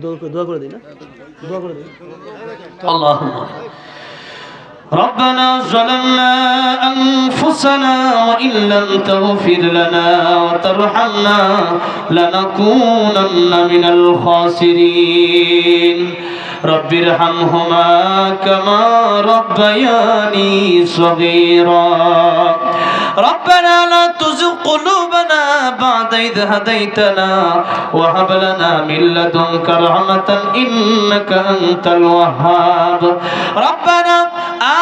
দোয়া করে দোয়া করে দিই না দোয়া করে দিই اللهم ربنا ظلمنا أنفسنا وإن لم تغفر لنا وترحمنا لنكونن من الخاسرين رب ارحمهما كما ربياني صغيرا ربنا لا تزغ قلوبنا بعد إذ هديتنا وهب لنا من لدنك رحمة إنك أنت الوهاب ربنا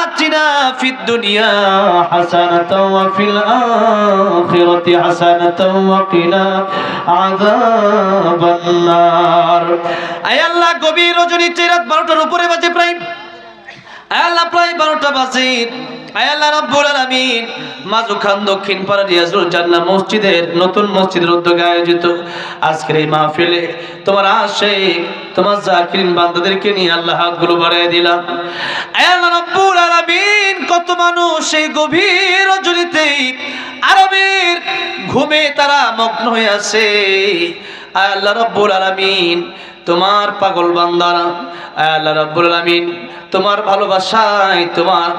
آتنا في الدنيا حسنة وفي الآخرة حسنة وقنا عذاب النار أي الله গভীর রজনী রাত বারোটার উপরে বাজে প্রায় আয়াল্লাহ প্রায় বারোটা বাজে দক্ষিণ মসজিদের, নতুন মসজিদের আয়োজিত আজকের এই মাহফিলে তোমার তোমার জাকিরিন নিয়ে দিলাম। কত মানুষ এই গভীর রজনীতে আরবের ঘুমে তারা মগ্ন হয়ে আছে। আল্লাহ রাব্বুল আলামিন, তোমার পাগল বান্দারা আল্লাহ রাব্বুল আলামিন, তোমার ভালোবাসায়, তোমার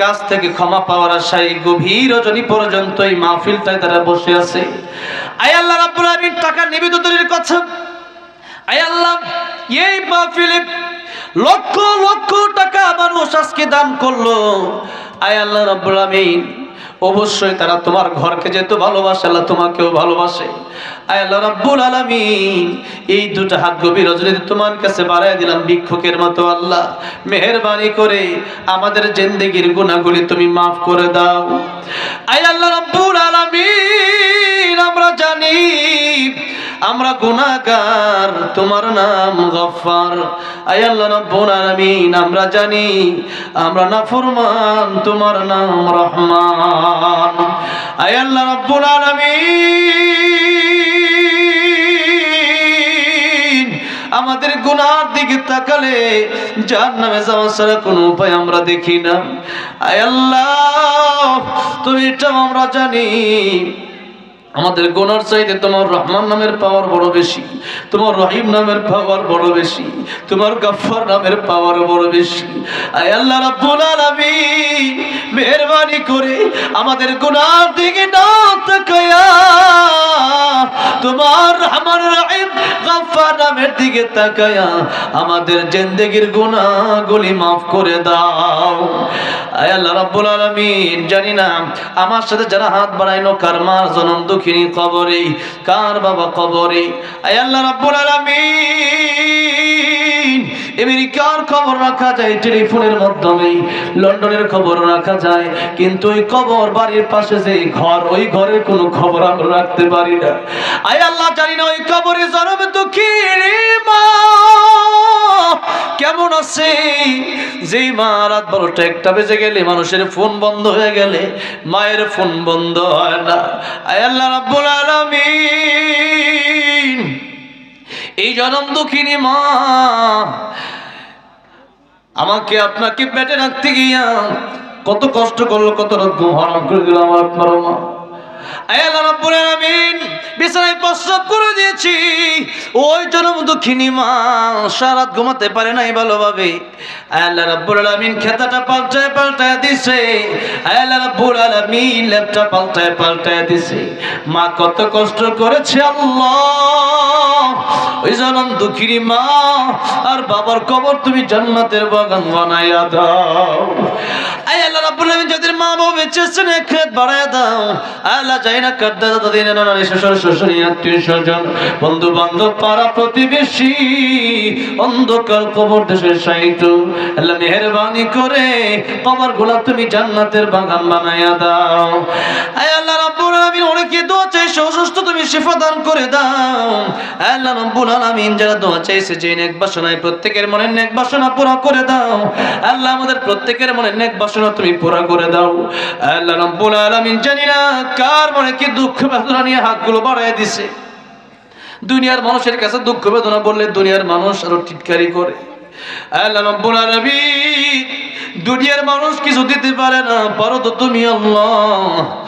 কাছ থেকে ক্ষমা পাওয়ার আশায় গভীর রজনী পর্যন্ত এই মাহফিলটায় তারা বসে আছে। আয় আল্লাহ রাব্বুল আলামিন টাকা নিবেদনের কথা আয় আল্লাহ, এই মাহফিলে লক্ষ লক্ষ টাকা মানুষ আজকে দান করল। আয় আল্লাহ রাব্বুল আলামিন অবশ্যই তারা তোমার ঘরকে যেহেতু ভালোবাসে, আল্লাহ তোমাকেও ভালোবাসে। এই দুটো হাত গভীর রজনীতে তোমার কাছে বাড়ায় দিলাম ভিক্ষুকের মতো আল্লাহ। মেহরবানি করে আমাদের জিন্দেগির গুণাগুলি তুমি মাফ করে দাও। আয় আল্লাহ রাব্বুল গুনাহগার, তোমার নাম গফফার। আয় আল্লাহ রাব্বুল আলামিন, আমরা জানি, আমরা নাফরমান, তোমার নাম রহমান। আয় আল্লাহ রাব্বুল আলামিন, আমাদের গুনার দিকে তাকালে যার নামে যাওয়া ছাড়া কোনো উপায় আমরা দেখি না। আয় আল্লাহ, তুমি এটা আমরা জানি আমাদের গোনার চাইতে তোমার রহমান নামের পাওয়ার বড় বেশি, তোমার রহিম নামের পাওয়ার বড় বেশি, তোমার গাফফার নামের পাওয়ার বড় বেশি। আয় আল্লাহ রাব্বুল আলামিন, মেহেরবানি করে আমাদের গোনার দিকে না তাকায়া তোমার রহমান রহিম গাফফার নামের দিকে তাকায়া আমাদের জেন্দেগির গুণাগুলি মাফ করে দাও। আয় আল্লাহ রাব্বুল আলামিন, জানি না আমার সাথে যারা হাত বাড়াইলো, কার মার জনম দুঃখিনী কবরে, কার বাবা কবরে। আয় আল্লাহ রাব্বুল আলামিন আমেরিকার খবর রাখা যায়, টেলিফোনের মাধ্যমে লন্ডনের খবর রাখা যায়, কিন্তু ওই কবর বাড়ির পাশে যে ঘর, ওই ঘরের কোনো খবর আমরা রাখতে পারি না। আয় আল্লাহ, জানি না ওই কবরে জনম দুঃখিনী মা। কেমন আছে? যেই মা রাত বারোটা একটা বেজে গেলে মানুষের ফোন বন্ধ হয়ে গেলে মায়ের ফোন বন্ধ হয় না। আয় আল্লাহ, রাব্বুল আলামিন। এই জনম দুঃখিনী মা। আমাকে আপনাকে পেটে রাখতে গিয়া কত কষ্ট করল, কত রাত ঘুম করে দিল আমার আপনার মা। করে দিয়েছি। ওই জনম দুঃখিনী মা সারাত ঘুমাতে পারে নাই ভালোভাবে। আল্লাহ রাব্বুল আলামিন খেতাটা পাল্টায় পাল্টায় দিছে। আল্লাহ রাব্বুল আলামিন ল্যাপটা পাল্টায় পাল্টায় দিছে। মা কত কষ্ট করেছে আল্লাহ। ওই জনম দুঃখিনী মা, আর বাবার কবর তুমি জান্নাতের বাগান বানাইয়া দাও। আল্লাহ আলামিন যাদের মা বাবা বেঁচে আছেন খেত বাড়ায় দাও। আল্লাহ যাই না কাদ্দা দাদা নানা নানি শ্বশুর শ্বশুর, আত্মীয় স্বজন বন্ধু বান্ধব পাড়া প্রতিবেশী, অন্ধকার কবর দেশের সাহিত্য আল্লাহ মেহরবানি করে কবর গোলাপ তুমি জান্নাতের বাগান বানায় দাও। আয় আল্লাহ চাইছে, অসুস্থ তুমি দান করে দাও। চাইছে, যে নেক প্রত্যেকের মনে নেক পুরা করে দাও। আমাদের প্রত্যেকের মনে নেক তুমি পুরা করে দাও। জানি না কার মনে কি দুঃখ বেদনা নিয়ে হাতগুলো বাড়ায় দিছে। দুনিয়ার মানুষের কাছে দুঃখ বেদনা বললে দুনিয়ার মানুষ আরও টিটকারি করে। দুনিয়ার মানুষ কিছু দিতে পারে না, পারো তো তুমি আল্লাহ।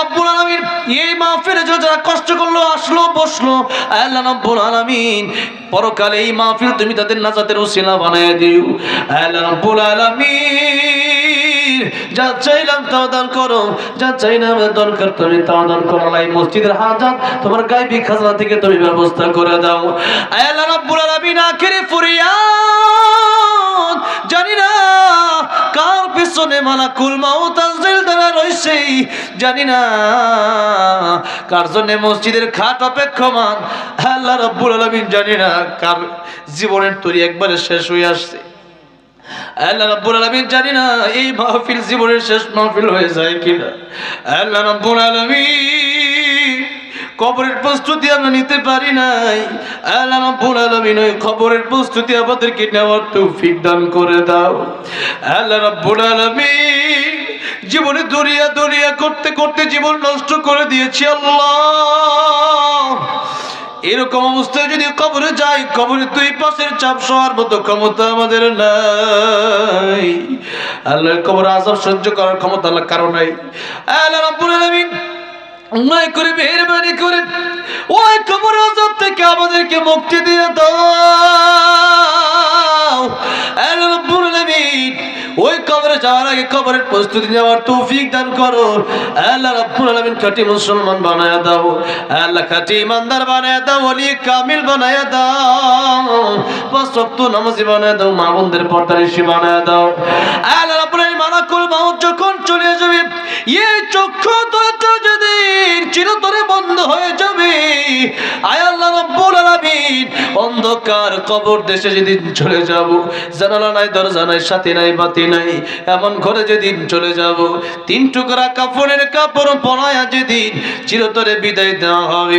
রাব্বুল আলামিন এই মাহফিলের জন্য যারা কষ্ট করল, আসলো, বসল, আল্লাহ রাব্বুল পরকালে এই মাহফিল তুমি তাদের নাজাতের উসিলা বানায় দিও। আল্লাহ রাব্বুল যা চাইলাম তাও দান করো, যা দরকার তুমি তাও দান করো মসজিদের তোমার খাজনা থেকে তুমি ব্যবস্থা করে দাও। আল্লাহ রাব্বুল আখিরি জানি না কার পিছনে মালাকুল মাউত রইছে জানি না কার জন্য মসজিদের খাট অপেক্ষমান। আল্লাহ রাব্বুল আলামিন জানি না কার জীবনের তরি একবারে শেষ হয়ে আসছে। আল্লাহ জানি না এই মাহফিল জীবনের শেষ মাহফিল হয়ে যায় কিনা। আল্লাহ কবরের প্রস্তুতি আমরা নিতে পারি নাই। আল্লাহ ওই প্রস্তুতি আমাদেরকে নেওয়ার তৌফিক দান করে দাও। আল্লাহ রাব্বুল আলামিন জীবনে দরিয়া দরিয়া করতে করতে জীবন নষ্ট করে দিয়েছি আল্লাহ। এরকম অবস্থায় যদি কবরে যাই কবরে দুই পাশের চাপ সবার মতো ক্ষমতা আমাদের নাই। আল্লাহর কবর আজাব সহ্য করার ক্ষমতা আল্লাহ কারও নাই। আল্লাহ রাব্বুল করে, মেহরবানি করে ওই কবর আজাব থেকে আমাদেরকে মুক্তি দিয়ে দাও। আল্লাহ ওই কবরে যাওয়ার আগে কবরের প্রস্তুতি নেওয়ার তৌফিক দান করো। আল্লাহ রাব্বুল আলামিন খাঁটি মুসলমান বানায়া দাও। আল্লাহ খাঁটি ইমানদার বানায়া দাও ওলি কামিল বানায়া দাও। পাঁচ ওয়াক্ত নামাজি বানায়া দাও, মা বোনদের পর্দানিশি বানায়া দাও। আল্লাহ রাব্বুল আলামিন মালাকুল মাউত যখন চলে যাবে, এই চক্ষু দুটো যদি চিরতরে বন্ধ হয়ে যাবে, আয় আল্লাহ অন্ধকার কবর দেশে যেদিন চলে যাব, জানালা নাই, দরজা নাই, সাথে নাই, বাতি নাই, এমন ঘরে যেদিন চলে যাব, তিন টুকরা কাপড়ের কাপড় পরায়া যেদিন চিরতরে বিদায় দেওয়া হবে।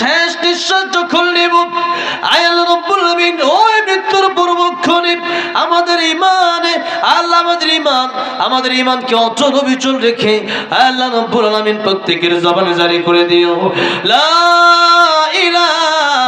শেষ আমাদের ইমানে আল্লাহ আমাদের ইমান আমাদের ইমানকে অচল অবিচল রেখে আল্লাহ রব্বুল প্রত্যেকের জবানে জারি করে দিও। লা